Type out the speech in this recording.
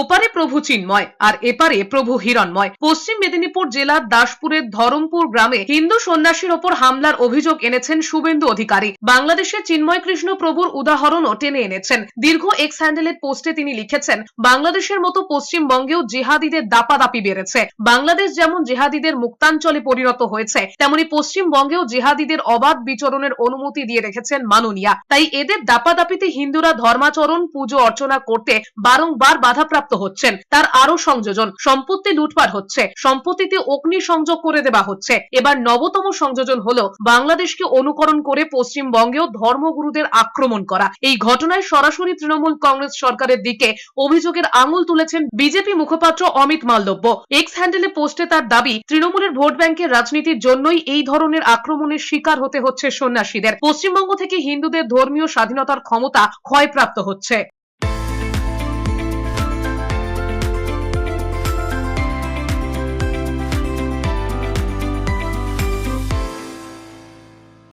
ওপারে প্রভু চিন্ময়, আর এপারে প্রভু হিরণময়। পশ্চিম মেদিনীপুর জেলার দাসপুরের ধরমপুর গ্রামে হিন্দু সন্ন্যাসীর ওপর হামলার অভিযোগ এনেছেন শুভেন্দু অধিকারী। বাংলাদেশের চিন্ময় কৃষ্ণ প্রভুর উদাহরণও টেনে এনেছেন। দীর্ঘ এক্স হ্যান্ডেলের পোস্টে তিনি লিখেছেন, বাংলাদেশের মতো পশ্চিমবঙ্গেও জেহাদিদের দাপাদাপি বেড়েছে। বাংলাদেশ যেমন জেহাদিদের মুক্তাঞ্চলে পরিণত হয়েছে, তেমনি পশ্চিমবঙ্গেও জেহাদিদের অবাধ বিচরণের অনুমতি দিয়ে রেখেছেন মাননীয়া। তাই এদের দাপাদাপিতে হিন্দুরা ধর্মাচরণ, পুজো অর্চনা করতে বারংবার বাধাপ্রাপ্ত হচ্ছেন। তার আরও সংযোজন, সম্পত্তি লুটপাট হচ্ছে। সম্পত্তিতে অগ্নি সংযোগ করে দেওয়া হচ্ছে। এবার নবতম সংযোজন হলো বাংলাদেশকে অনুকরণ করে পশ্চিমবঙ্গেও ধর্মগুরুদের আক্রমণ করা। এই ঘটনায় সরাসরি তৃণমূল কংগ্রেস সরকারের দিকে অভিযোগের আঙুল তুলেছেন বিজেপি মুখপাত্র অমিত মালব্য এক্স হ্যান্ডেলে পোস্টে তার দাবি, তৃণমূলের ভোট ব্যাংকের রাজনীতির জন্যই এই ধরনের আক্রমণের শিকার হতে হচ্ছে সন্ন্যাসীদের। পশ্চিমবঙ্গ থেকে হিন্দুদের ধর্মীয় স্বাধীনতার ক্ষমতা ক্ষয়প্রাপ্ত হচ্ছে।